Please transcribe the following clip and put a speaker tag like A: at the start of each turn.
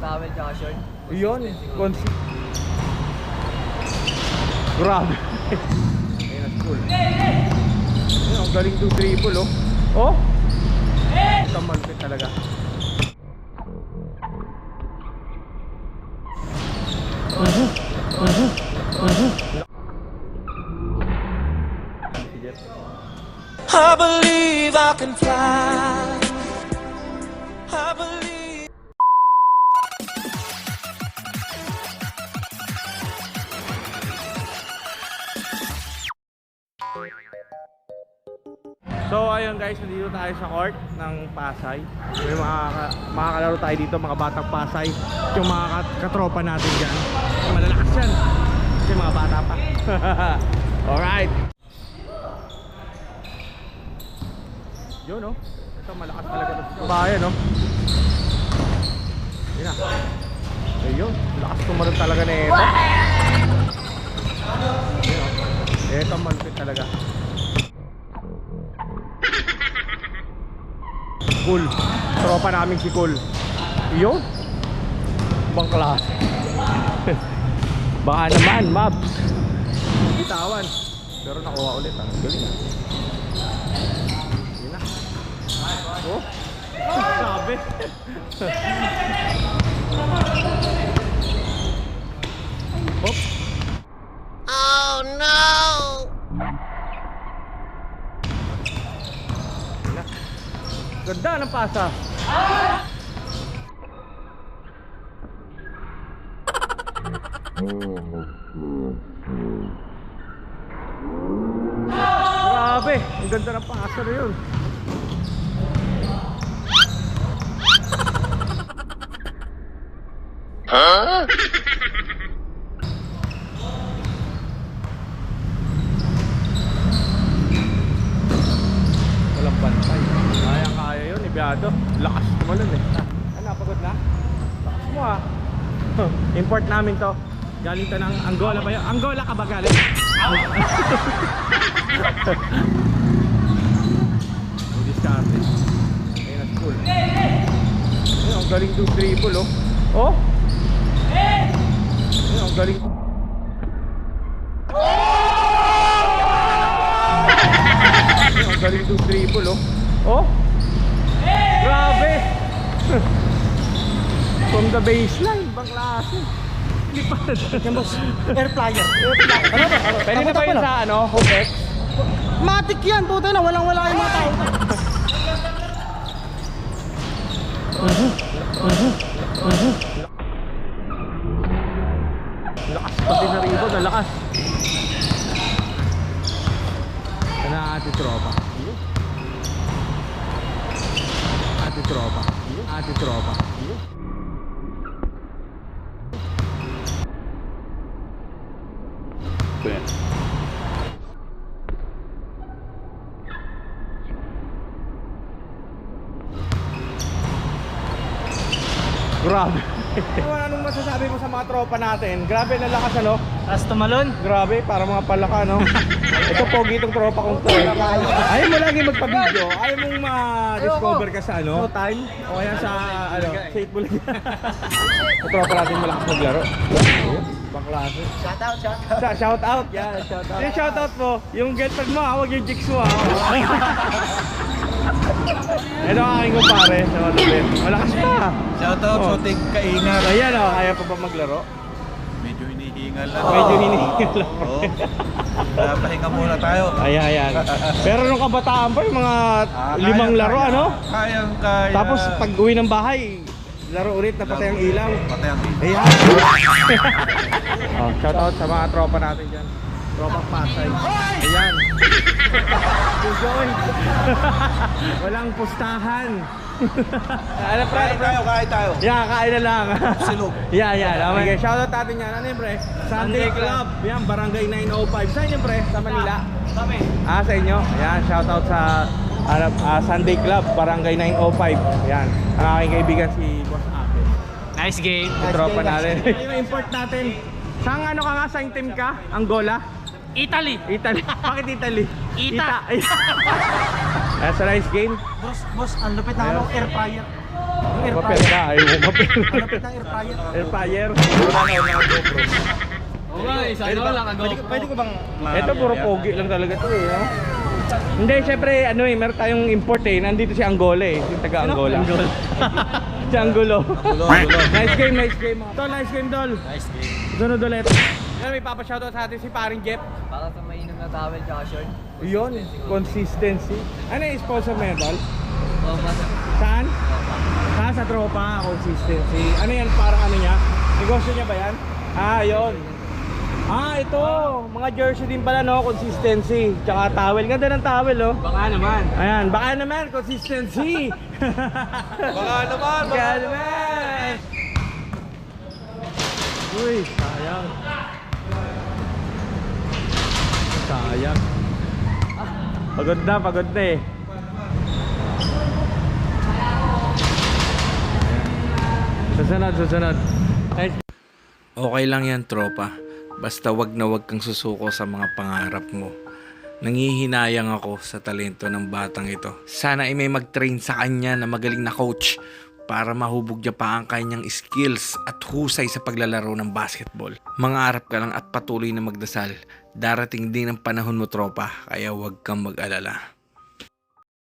A: towel tsaka short.
B: Yun, consi... Grabe. Ayun na school. Ayun, ang galing to dribble oh. Oh! Ito malpit talaga. Jeff.
C: I believe I can fly.
B: So ayun guys, nandito tayo sa court ng Pasay. May mga ka- makakalaro tayo dito, mga batang Pasay. Yung mga kat- katropa natin dyan. Malalakas yan. Kasi mga bata pa. Alright. Yun no. Ito malakas talaga ito. Bayan no. Yun na. Ayun, lakas tumalon talaga na ito. Ito malupit talaga. Cool. Tropa namin si Cool. Yun. Ibang klase. Baka naman, Mabs. Bitawan. Pero nakuha ulit ah. Galing ah. Yun na. Oh. Sabi. Hop.
C: Oh no!
B: Yun na. Ganda ng pasa. Grabe, ang ganda ng pasa na yun. Walang bantay. Kaya ibiyado. Lakas tumalon eh. Ah, napagod na? Lakas mo ah. Import namin to. Galing to ng Angola ba yun? Angola ka ba galing? Ang diskarte. Ayun ang school. Ayun, ang galing to dribble oh. Oh! Ayun, ang galing. Ayun, ang galing to dribble oh. Oh! From the baseline, ibang klase. Lipad.
D: Air flyer. Ano ba?
B: Pwede na ba yun sa ano, Hope X?
D: Matik yan, puta na, walang wala yung mga tao.
B: Lakas pati sa rebound, ang lakas. Yan ang ating tropa. Ating tropa. Ating tropa. Grabe. Anong masasabi mo sa mga tropa natin? Grabe na lakas ano?
D: Tapos tumalon.
B: Grabe, para mga palaka, no? Ito pogi itong tropa kong to. Ayaw mo lagi magpa-video. Ayaw mong ma-discover ka sa ano? time. O kaya sa, ano, lang. Ito tropa natin malakas maglaro. Klase.
D: Shout out, shout out.
B: Sa, shout out. Yeah, shout out. Yung shout out mo, yung girlfriend mo, ah, huwag yung chicks mo. ah. Ito ang aking kumpare. Malakas pa.
E: Shout out
B: Oh.
E: sa Tig Kaingat.
B: Ayan o, kaya pa ba maglaro?
E: Medyo hinihingal lang.
B: Medyo hinihingal lang.
E: Oo. Pahinga muna tayo.
B: Ayan, ayan. Pero nung kabataan pa, yung mga
E: Ah,
B: limang
E: kaya,
B: laro,
E: kaya.
B: ano?
E: Kayang kaya.
B: Tapos pag uwi ng bahay, laro ulit na patay ang ilaw.
E: Patay ang ilaw.
B: Ayan. oh, shout out sa mga tropa natin dyan. Tropa Pasay. Ayan. Enjoy. Walang pustahan. Ano pre?
E: Kain tayo, kain tayo.
B: Yeah, kain na lang.
E: Silog.
B: yeah, yeah. Okay, shoutout natin yan. Ano yun, pre? Sunday Club. Yan, Barangay 905. Saan yun, pre? Sa Manila? Sa amin. Ah, sa inyo? Yan, shoutout sa ano, ah, Sunday Club, Barangay 905. Yan. Ang aking kaibigan si Boss Ate.
D: Nice game.
B: Yung tropa natin. Yung import natin. Saan ano ka nga? Saan team ka? Angola?
D: Italy.
B: Italy. Bakit Italy?
D: Ita.
B: That's a nice game.
D: Boss, boss, ang lupit na
B: Ayun.
D: ano, air fryer.
B: Mapel ka, ayaw mo mapel. Air fryer.
D: Oo nga, isa ano lang ako.
E: Pwede ko bang
B: Ito puro pogi lang talaga to eh, no? Hindi, syempre, ano eh, meron tayong import eh. Nandito si Angola eh, yung taga Angola. si Angulo. nice game, nice game. Tol, nice game, Dol.
D: Nice game.
B: Sunod ulit. Yan, may papashoutout sa atin si paring Jeff.
D: Para sa mainom na towel tsaka short.
B: Yun, consistency. Ano yung sponsor Dol? Saan? Ha, sa tropa, consistency. Ano yan, parang ano niya? Negosyo niya ba yan? Ah, yun. Ah, ito. Mga jersey din pala, no? Consistency. Tsaka towel. Ganda ng towel, oh.
D: Baka naman.
B: Ayan, baka naman, consistency.
E: Baka naman,
B: baka naman. Uy, sayang. Sayang. Pagod na, pagod na eh. Susunod, susunod.
A: Okay lang yan, tropa. Basta wag na wag kang susuko sa mga pangarap mo. Nangihinayang ako sa talento ng batang ito. Sana ay may mag-train sa kanya na magaling na coach para mahubog niya pa ang kanyang skills at husay sa paglalaro ng basketball. Mangarap ka lang at patuloy na magdasal. Darating din ang panahon mo, tropa, kaya wag kang mag-alala.